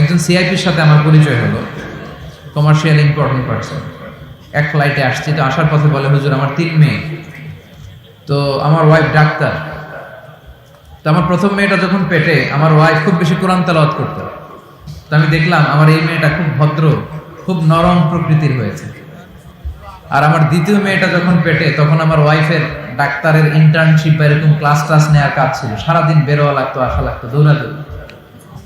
একজন সিআইপির সাথে আমার পরিচয় হলো। কমার্শিয়াল ইম্পর্টেন্ট পার্সন এক ফ্লাইটে আসছি, তো আসার পথে বলে, হুজুর, আমার তিন মেয়ে। তো আমার ওয়াইফ ডাক্তার। তো আমার প্রথম মেয়েটা যখন পেটে, আমার ওয়াইফ খুব বেশি কোরআন তেলাওয়াত করতো। তো আমি দেখলাম, আমার এই মেয়েটা খুব ভদ্র, খুব নরম প্রকৃতির হয়েছে। আর আমার দ্বিতীয় মেয়েটা যখন পেটে, তখন আমার ওয়াইফের ডাক্তারের ইন্টার্নশিপ বা এরকম ক্লাস ক্লাস নেওয়ার কাজ ছিল। সারাদিন বেরোয়া লাগতো, আসা লাগতো, দৌড়াদৌড়ি।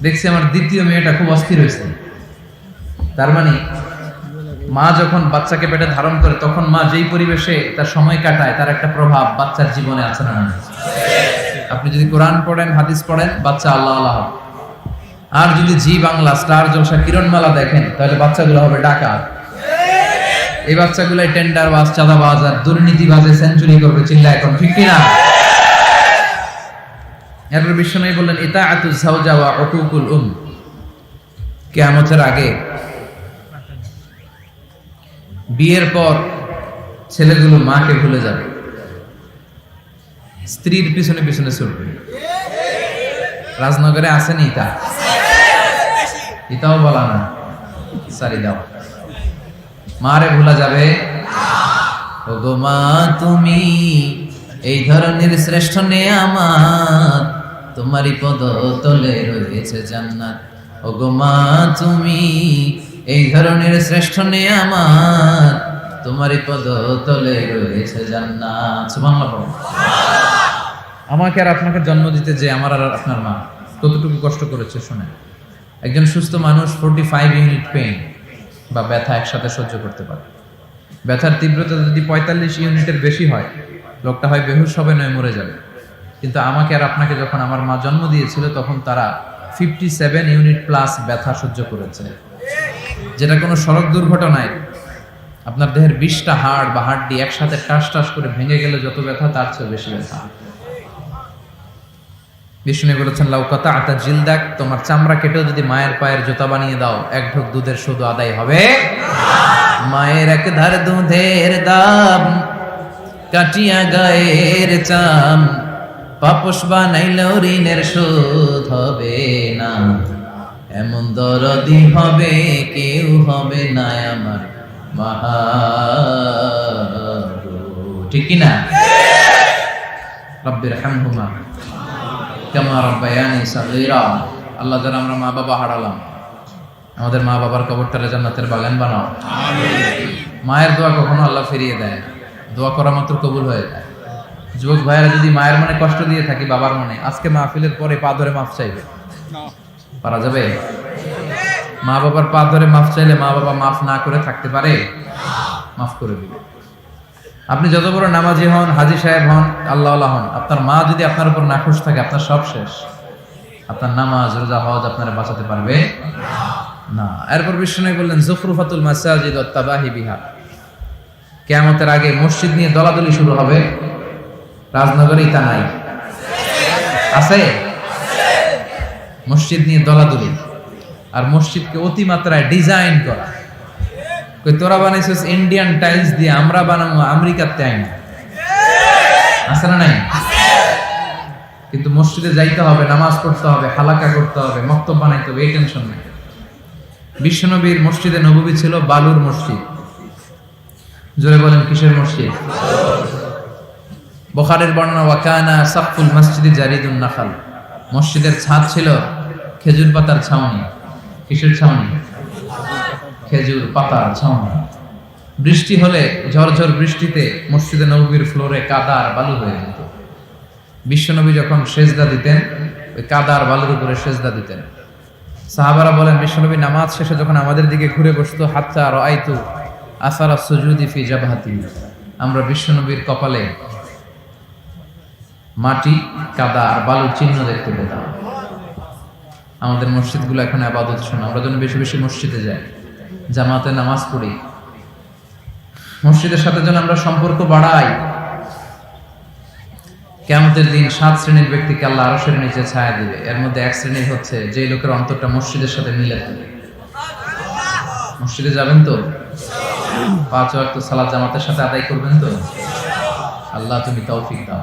দেখছি আমার দ্বিতীয় মেয়েটা খুব অস্থির হয়েছে। তার মানে মা যখন বাচ্চাকে পেটে ধারণ করে, তখন মা যেই পরিবেশে তার সময় কাটায়, তার একটা প্রভাব বাচ্চার জীবনে আছে না আপনি যদি কোরআন পড়েন, হাদিস পড়েন, বাচ্চা আল্লাহ আল্লাহ আর যদি জি বাংলা, স্টার জলসা, কিরণমালা দেখেন, তাহলে বাচ্চাগুলো হবে ডাকাত। এই বাচ্চাগুলাই টেন্ডার বাজ চাঁদাবাজ, আর দুর্নীতি বাজে সেঞ্চুরি করবে চিল্লা এখন, ঠিক কিনা? এরপর বিশ্বনবী বললেন ইতা আতু উকুকুল উম। কিয়ামতের আগে বিয়ের পর ছেলেগুলো মাকে ভুলে যাবে। স্ত্রীর পিছনে পিছনে ছুটবে। রাজনগরে আসেনি ইতা? এটাও বলা না। সারি দাও। মারে ভুলা যাবে? ওগো মা, তুমি এই ধরনের শ্রেষ্ঠ নেয়ামাত তোমারই পদ তলে রয়েছে জান্নাত। ওগো মা, তুমি এই ধরনের শ্রেষ্ঠ নেয়ামাত তোমারই পদ তলে রয়েছে জান্নাত। সুবহানাল্লাহ। আমাকে আর আপনাকে জন্ম দিতে যে আমার আর আপনার মা, কতটুকু কষ্ট করেছে শুনে একজন সুস্থ মানুষ ফোরটি ফাইভ ইউনিট পেইন বা ব্যথা একসাথে সহ্য করতে পারে। ব্যথার তীব্রতা যদি পঁয়তাল্লিশ ইউনিটের বেশি হয়, লোকটা হয় বেহুশ হবে, নয় মরে যাবে। কিন্তু আমাকে আর আপনাকে যখন আমার মা জন্ম দিয়েছিল, তখন তারা ফিফটি সেভেন ইউনিট প্লাস ব্যথা সহ্য করেছে। যেটা কোনো সড়ক দুর্ঘটনায় আপনার দেহের বিশটা হাড় বা হাড্ডি একসাথে টাস টাস করে ভেঙে গেলে যত ব্যথা, তার চেয়ে বেশি ব্যথা। বিষ্ণু বলেছেন লাউকাতা আতা জিলদাক তোমার চামড়া কেটেও যদি মায়ের পায়ের জুতা বানিয়ে দাও, এক ঢোক দুধের শুধু আদায় হবে। মায়ের এক ধার দুধের দাম, কাটিয়া গায়ের চাম। পাপস বানাইলেও ঋণের শোধ হবে না। এমন দরদি হবে কেউ হবে না আমার মাহা ঠিক কিনা? রব্বির হামহুমা কেমন রব্বায়ানি সাগীরা। আল্লাহ যারা আমরা মা বাবা হারালাম। আমাদের মা বাবার কবরটারে জান্নাতের বাগান বানাও। মায়ের দোয়া কখনো আল্লাহ ফিরিয়ে দেয় দোয়া করা মাত্র কবুল হয়ে যায়। যুবক ভাইয়েরা যদি মায়ের মনে কষ্ট দিয়ে থাকি বাবার মনে আজকে মাহফিলের পরে পা ধরে মাফ চাইবে। পারা যাবে? মা বাবার পা ধরে মাফ চাইলে মা বাবা মাফ না করে থাকতে পারে? মাফ করে দিবে। আপনি যত বড় নামাজি হন হাজি সাহেব হন আল্লাহ হন আপনার মা যদি আপনার উপর নাখুশ থাকে আপনার সব শেষ। আপনার নামাজ রোজা হজ আপনারা বাঁচাতে পারবে? না। এরপর বিষ্ণু বললেন জফরুফাতুল মাসাজিদ তাবাহি বিহা। কেয়ামতের আগে মসজিদ নিয়ে দলাদলি শুরু হবে। রাজনগরেই তা নাই। আছে? মসজিদ নিয়ে দলাদলি। আর মসজিদকে অতিমাত্রায় ডিজাইন করা। তোরা বানাইছিস ইন্ডিয়ান টাইলস দিয়ে আমরা বানাবো আমেরিকার না আছে না নাই? কিন্তু মসজিদে যাইতে হবে, নামাজ পড়তে হবে, হালাকা করতে হবে, মক্তব বানাইতে হবে, এই টেনশন নেই। বিশ্বনবীর মসজিদে নববী ছিল বালুর মসজিদ। জোরে বলেন, কিসের মসজিদ? বখারের বর্ণনা ওয়াকানা সাফুল মসজিদে জারিদুন নাখাল। মসজিদের ছাদ ছিল খেজুর পাতার ছাউনি। কিসের ছাউনি? খেজুর পাতার ছাউনি। বৃষ্টি হলে ঝরঝর বৃষ্টিতে মসজিদে নবীর ফ্লোরে কাদা আর বালু হয়ে যেত। বিশ্বনবী যখন সেজদা দিতেন, ওই কাদা আর বালুর উপরে সেজদা দিতেন। সাহাবারা বলেন, বিশ্বনবী নামাজ শেষে যখন আমাদের দিকে ঘুরে বসতো হাতটা আর আইতু আসারা সুজুদি ফি জাবাহাতি। আমরা বিশ্বনবীর কপালে মাটি, কাদা আর বালুর চিহ্ন দেখতে পেতাম। আমাদের মসজিদগুলো এখন আবাদত শোনা। আমরা যেন বেশি বেশি মসজিদে যাই, জামাতে নামাজ পড়ি। মসজিদের সাথে যেন আমরা সম্পর্ক বাড়াই। কেমতের দিন সাত শ্রেণির ব্যক্তিকে আল্লাহ আরও শ্রেণির নিচে ছায়া দিবে। এর মধ্যে এক শ্রেণির হচ্ছে যে লোকের অন্তরটা মসজিদের সাথে মিলে থাকে। মসজিদে যাবেন তো? পাঁচ ওয়াক্ত সালাত জামাতের সাথে আদায় করবেন তো? আল্লাহ তুমি তৌফিক দাও।